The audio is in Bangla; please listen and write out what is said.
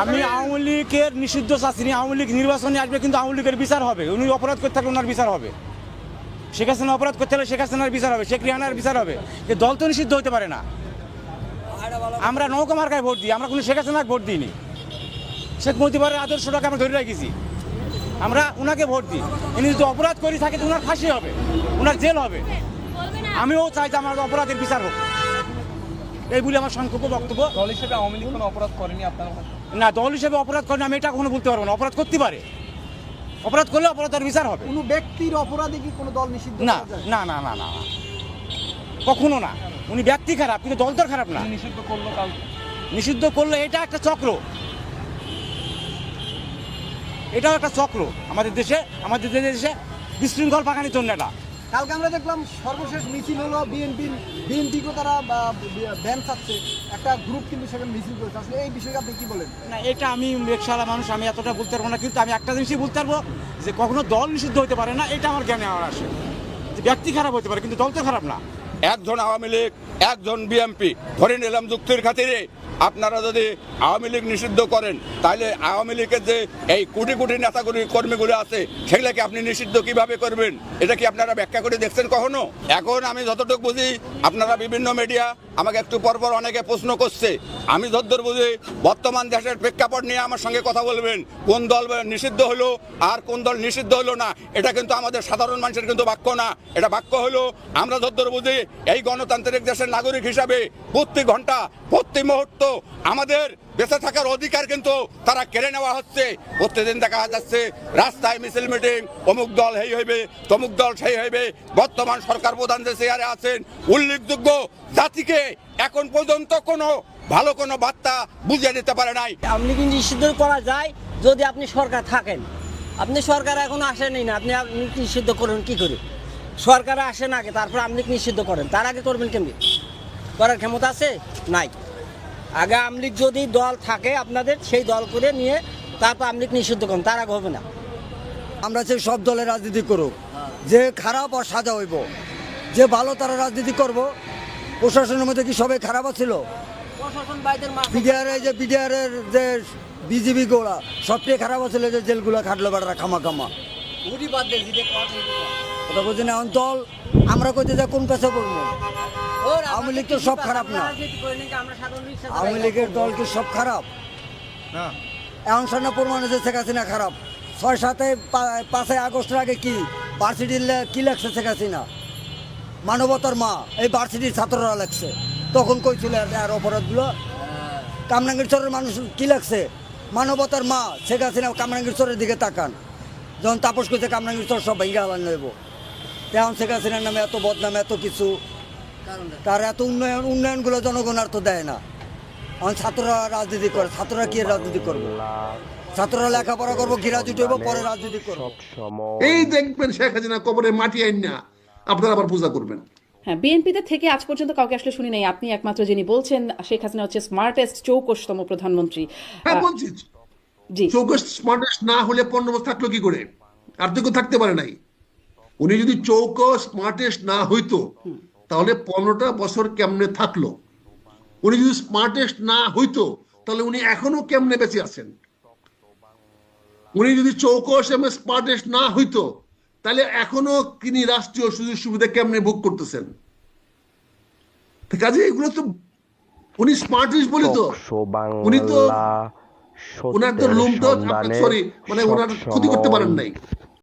আমি আওয়ামী লীগের নিষিদ্ধ না। আওয়ামী লীগ নির্বাচনে আসবে কিন্তু আওয়ামী লীগের বিচার হবে। উনি অপরাধ করতে থাকলে ওনার বিচার হবে। শেখ হাসিনা অপরাধ করতে হলে শেখ হাসিনার বিচার হবে, শেখ রিহানার বিচার হবে। যে দল তো নিষিদ্ধ হতে পারে না। আমরা নৌকা মার্কায় ভোট দিই, আমরা কোনো শেখ হাসিনাকে ভোট দিইনি। শেখ মুজিবের আদর্শটাকে আমরা ধরে রেখেছি। আমরা ওনাকে ভোট দিই। ইনি যদি অপরাধ করে থাকে তো ওনার ফাঁসি হবে ওনার জেল হবে। আমিও চাই যে আমার অপরাধের বিচার হোক। এই বলে আমার সংক্ষেপ বক্তব্য। দল হিসেবে আওয়ামী লীগ কোনো অপরাধ করেনি আপনার না দল হিসেবে অপরাধ করে আমি এটা কখনো বলতে পারব না। অপরাধ করতে পারে। অপরাধ করলে অপরাধের বিচার হবে। কোনো ব্যক্তির অপরাধে কি কোনো দল নিষিদ্ধ না না না না না না। কখনো না। উনি ব্যক্তি খারাপ কিন্তু দল তো খারাপ না। নিষিদ্ধ করল কাউকে নিষিদ্ধ করলে এটা একটা চক্র। এটাও একটা চক্র। আমাদের দেশে আমাদের দেশে বিশৃঙ্খল পাকানির জন্য এটা। কালকে আমরা দেখলাম সর্বশেষ মিছিল হলো বিএনপি বিএনপিকে তারা ব্যান চাচ্ছে। একটা গ্রুপ কিন্তু সেখানে মিছিল করেছে। আসলে এই বিষয়ে আপনি কি বলেন? না এটা আমি রিক্সাওয়ালা মানুষ আমি এতটা বলতে পারব না কিন্তু আমি একটা জিনিসই বলতে পারব যে কখনো দল নিষিদ্ধ হতে পারে না এটা আমার জ্ঞানে আমার আসে। যে ব্যক্তি খারাপ হতে পারে কিন্তু দল তো খারাপ না। একজন আওয়ামী লীগ একজন বিএমপি ধরে নিলাম যুক্তির খাতিরে আপনারা যদি আওয়ামী লীগ নিষিদ্ধ করেন, তাহলে আওয়ামী লীগের যে এই কোটি কোটি নেতাগুলি, কর্মীগুলো আছে, সেগুলোকে আপনি নিষিদ্ধ কীভাবে করবেন? এটা কি আপনারা ব্যাখ্যা করে দেখছেন কখনো? এখন আমি যতটুকু বুঝি, আপনারা বিভিন্ন মিডিয়া আমাকে একটু পরপর অনেকে প্রশ্ন করছে। আমি যতদূর বুঝি, বর্তমান দেশের প্রেক্ষাপট নিয়ে আমার সঙ্গে কথা বলবেন, কোন দল নিষিদ্ধ হলো আর কোন দল নিষিদ্ধ হলো না, এটা কিন্তু আমাদের সাধারণ মানুষের কিন্তু বাক্য না। এটা বাক্য হলো, আমরা যতদূর বুঝি, এই গণতান্ত্রিক দেশের নাগরিক হিসাবে প্রতি ঘণ্টা, প্রতি মুহূর্ত আমাদের বেঁচে থাকার অধিকার কিন্তু তারা কেড়ে নেওয়া হচ্ছে। প্রতিদিন দেখা যাচ্ছে, রাস্তায় মিছিল মিটিং, অমুক দল এই হইবে, তমুক দল সেই হইবে। বর্তমান সরকার প্রধান যে চেয়ারে আছেন, উল্লেখযোগ্য জাতিকে এখন পর্যন্ত কোনো ভালো কোনো বার্তা বুঝিয়ে দিতে পারে নাই। আপনি কিন্তু নিষিদ্ধ করা যায় যদি আপনি সরকার থাকেন? আপনি সরকার এখন আসেনি না, আপনি আপনি নিষিদ্ধ করবেন কি করে সরকার আসেন আগে, তারপর আপনি নিষিদ্ধ করেন? তার আগে করবেন কেমনি? করার ক্ষমতা আছে? নাই। আগে আমলিক যদি দল থাকে আপনাদের সেই দল করে নিয়ে তারপর আমলিক নিষিদ্ধ করুন তার আগে হবে না। আমরা সেই সব দলের রাজনীতি করুক। যে খারাপ আর সাজা হইব যে ভালো তারা রাজনীতি করব। প্রশাসনের মধ্যে কি সবাই খারাপ ছিল প্রশাসন বাইদের বিডিআর যে বিডিআর এর যে বিজিবি গোড়া সবচেয়ে খারাপ ছিল যে জেলগুলো খাটলো বেড়া খামা খামা। ওটা বলছি এখন দল আমরা কইতে যা কোন কাছে বলব আওয়ামী লীগ তো সব খারাপ না। আওয়ামী লীগের দল কি সব খারাপ? এখন সামনে প্রমাণ শেখ হাসিনা খারাপ। ছয় সাতে পাঁচই আগস্টের আগে কি ভার্সিটির কি লেখছে শেখ হাসিনা? মানবতার মা এই ভার্সিটির ছাত্ররা লেখছে। তখন কইছিল আর- অপরাধগুলো। কামরাঙ্গীর চরের মানুষ কি লাগছে মানবতার মা শেখ হাসিনা কামরাঙ্গীর চরের দিকে তাকান। যখন তাপস করছে কামরাঙ্গীর চর সব ভেঙে আলান নেব তেমন শেখ হাসিনার নামে এত বদনাম এত কিছু। তার এত উন্নয়ন উন্নয়নগুলো জনগণ আর তো দেয় না। এখন ছাত্ররা রাজনীতি করে ছাত্ররা কি রাজনীতি করব? ছাত্ররা লেখাপড়া করব হইব পরে রাজনীতি করব। এই দেখবেন শেখ হাসিনা কবরে মাটি আইন না আপনারা আবার পূজা করবেন। হ্যাঁ বিএনপিতে থেকে আজ পর্যন্ত কাউকে আসলে শুনি নাই। আপনি একমাত্র যিনি বলছেন শেখ হাসিনা হচ্ছে স্মার্টেস্ট চৌকশতম প্রধানমন্ত্রী। হ্যাঁ বলছি। জি। চৌকস স্মার্টেস্ট না হলে পনেরো বছর থাকল কি করে? আর তো থাকতে পারে নাই। উনি যদি চৌকস স্মার্টেস্ট না হইতো তাহলে পনেরোটা বছর কেমনে থাকল? উনি যদি স্মার্টেস্ট না হইতো তাহলে উনি এখনও কেমনে বেঁচে আছেন? উনি যদি চৌকস এবং স্মার্টেস্ট না হইতো তাহলে এখনও তিনি রাষ্ট্রীয় সুযোগ সুবিধা কেমনে ভোগ করতেছেন? কাজে এগুলো তো উনি স্মার্টেস্ট বলি তো। উনি তো ওনার তো লুমটা সরি মানে ওনার ক্ষতি করতে পারেন নাই।